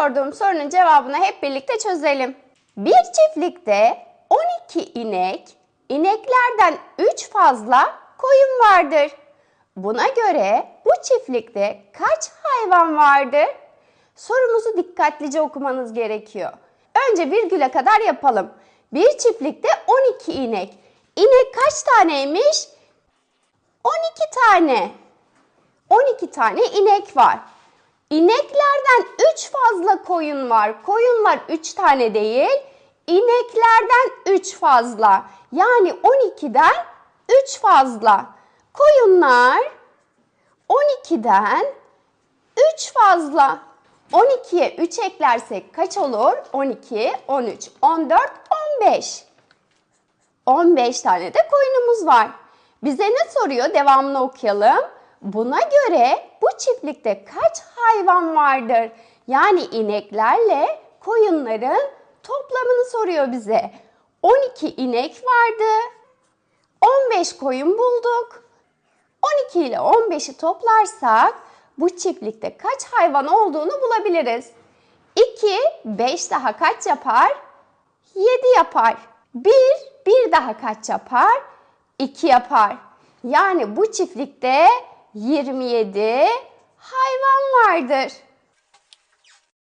sorduğum sorunun cevabını hep birlikte çözelim. Bir çiftlikte 12 inek, ineklerden 3 fazla koyun vardır. Buna göre bu çiftlikte kaç hayvan vardır? Sorumuzu dikkatlice okumanız gerekiyor. Önce virgüle kadar yapalım. Bir çiftlikte 12 inek. İnek kaç taneymiş? 12 tane. 12 tane inek var. İneklerden 3 fazla koyun var. Koyunlar 3 tane değil, ineklerden 3 fazla. Yani 12'den 3 fazla. Koyunlar 12'den 3 fazla. 12'ye 3 eklersek kaç olur? 12, 13, 14, 15. 15 tane de koyunumuz var. Bize ne soruyor? Devamını okuyalım. Buna göre bu çiftlikte kaç hayvan vardır? Yani ineklerle koyunların toplamını soruyor bize. 12 inek vardı. 15 koyun bulduk. 12 ile 15'i toplarsak bu çiftlikte kaç hayvan olduğunu bulabiliriz. 2, 5 daha kaç yapar? 7 yapar. 1, 1 daha kaç yapar? 2 yapar. Yani bu çiftlikte 27 hayvan vardır.